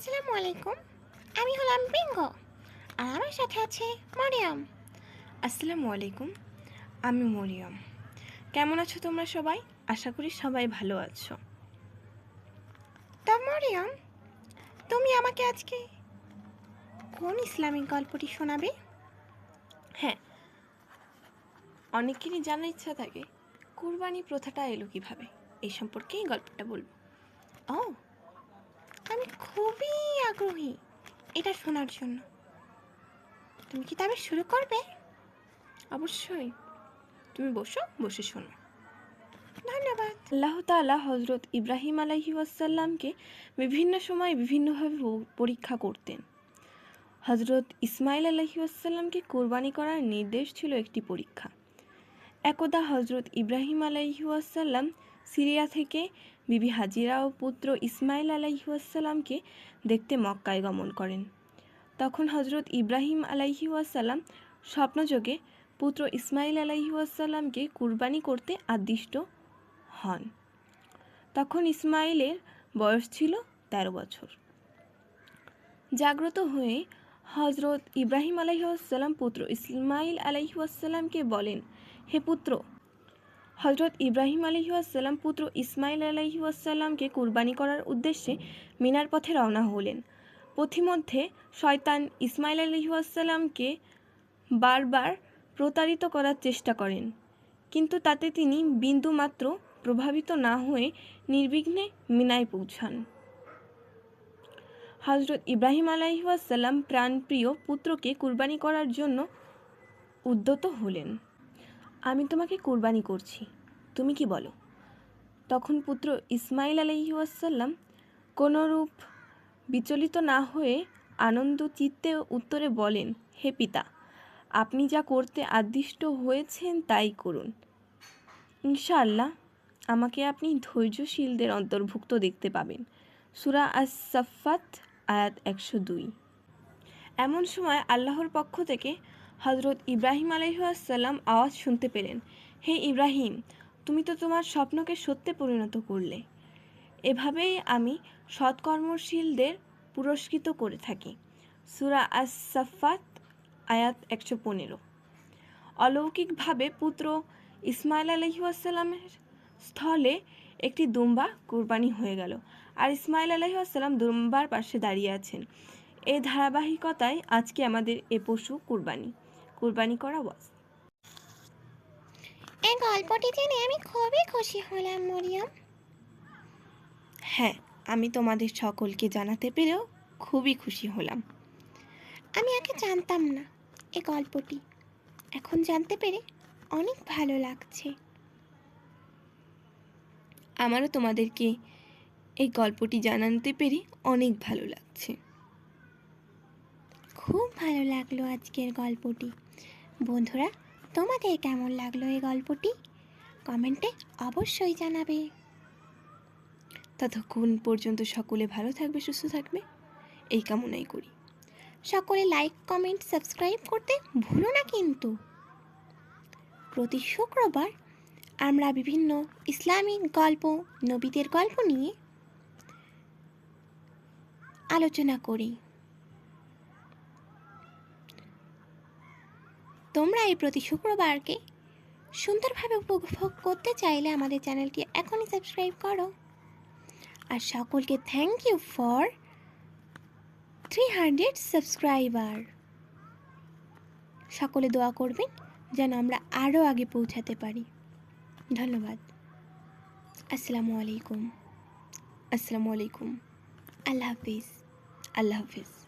আসসালামু আলাইকুম। আমি হলাম বিঙ্গ। আর আমার সাথে আছে মরিয়ম। আসসালামু আলাইকুম। আমি মরিয়ম। কেমন আছো তোমরা সবাই? আশা করি সবাই ভালো আছো। তো মরিয়ম তুমি আমাকে আজকে কোন ইসলামিক গল্পটি শোনাবে? হ্যাঁ। অনেকেরই জানার ইচ্ছা থাকে কুরবানি প্রথাটা এলো কীভাবে? এই সম্পর্কেই গল্পটা বলব। ও আমি খুবই আগ্রহী এটা শোনার জন্য। তুমি কি তবে শুরু করবে? অবশ্যই। তুমি বসো, বসে শোনো। ধন্যবাদ। আল্লাহ তাআলা হজরত ইব্রাহিম আলাহি ওয়াসাল্লামকে বিভিন্ন সময় বিভিন্নভাবে পরীক্ষা করতেন। হজরত ইসমাইল আলাহি ওয়াসাল্লামকে কোরবানি করার নির্দেশ ছিল একটি পরীক্ষা। একদা হজরত ইব্রাহিম আলাইহি ওয়াসাল্লাম সিরিয়া থেকে বিবি হাজিরা ও পুত্র ইসমাইল আলাইহি ওয়াসাল্লামকে দেখতে মক্কায় গমন করেন। তখন হজরত ইব্রাহিম আলাইহি ওয়াসাল্লাম স্বপ্নযোগে পুত্র ইসমাইল আলাইহি ওয়াসাল্লামকে কুরবানি করতে আদিষ্ট হন। তখন ইসমাইলের বয়স ছিল ১৩ বছর। জাগ্রত হয়ে হজরত ইব্রাহিম আলাইসাল্লাম পুত্র ইসমাইল আলাইসাল্লামকে বলেন হে পুত্র হজরত ইব্রাহিম আলহিউসাল্লাম পুত্র ইসমাইল আলহিউসাল্লামকে কুরবানি করার উদ্দেশ্যে মিনার পথে রওনা হলেন। পথিমধ্যে শয়তান ইসমাইল আলহিউসাল্লামকে বারবার প্রতারিত করার চেষ্টা করেন, কিন্তু তাতে তিনি বিন্দুমাত্র প্রভাবিত না হয়ে নির্বিঘ্নে মিনায় পৌঁছান। হজরত ইব্রাহিম আলাইসাল্লাম প্রাণপ্রিয় পুত্রকে কুরবানি করার জন্য উদ্যত হলেন। আমি তোমাকে কুরবানি করছি। তুমি কি বলো? তখন পুত্র ইসমাইল আলাইসাল্লাম কোনোরূপ বিচলিত না হয়ে আনন্দ চিত্তে উত্তরে বলেন, হে পিতা, আপনি যা করতে আদিষ্ট হয়েছেন তাই করুন। ইনশাআল্লাহ, আমাকে আপনি ধৈর্যশীলদের অন্তর্ভুক্ত দেখতে পাবেন। সুরা আস সাফাত আয়াত একশো দুই। এমন সময় আল্লাহর পক্ষ থেকে হজরত ইব্রাহিম আলহাসাল্লাম আওয়াজ শুনতে পেলেন। হে ইব্রাহিম, তুমি তো তোমার স্বপ্নকে সত্যে পরিণত করলে। এভাবেই আমি সৎকর্মশীলদের পুরস্কৃত করে থাকি। সুরা আস আয়াত একশো পনেরো। অলৌকিকভাবে পুত্র ইসমাইল আলহিউসাল্লামের স্থলে একটি দুম্বা কুরবানি হয়ে গেল আর ইসমাইল আলহিউসাল্লাম দুম্বার পাশে দাঁড়িয়ে আছেন। এই ধারাবাহিকতায় আজকে আমাদের এ পশু কুরবানি। কুরবানি করা ওয়াজ। এই গল্পটি জেনে আমি খুবই খুশি হলাম মরিয়ম। হ্যাঁ আমি তোমাদের সকলকে জানাতে পেরেও খুবই খুশি হলাম। আমি আগে জানতাম না এই গল্পটি। এখন জানতে পেরে অনেক ভালো লাগছে। আমারও তোমাদেরকে এই গল্পটি জানাতে পেরে অনেক ভালো লাগছে। খুব ভালো লাগল আজকের গল্পটি। বন্ধুরা, তোমাদের কেমন লাগল এই গল্পটি? কমেন্টে অবশ্যই জানাবে। ততক্ষণ পর্যন্ত সকলে ভালো থাকবে, সুস্থ থাকবে। এই কামনাই করি। সকলে লাইক কমেন্ট সাবস্ক্রাইব করতে ভুলো না কিন্তু। প্রতি শুক্রবার আমরা বিভিন্ন ইসলামিক গল্প, নবীদের গল্প নিয়ে আলোচনা করি। তোমরা এই প্রতি শুক্রবারকে সুন্দরভাবে উপভোগ করতে চাইলে আমাদের চ্যানেলটি এখনই সাবস্ক্রাইব করো। আর সকলকে thank you for three hundred subscriber সকলে দোয়া করবেন যেন আমরা আরও আগে পৌঁছাতে পারি। ধন্যবাদ। আসসালামু আলাইকুম। আসসালামু আলাইকুম। আল্লাহ হাফিজ। আল্লাহ হাফিজ।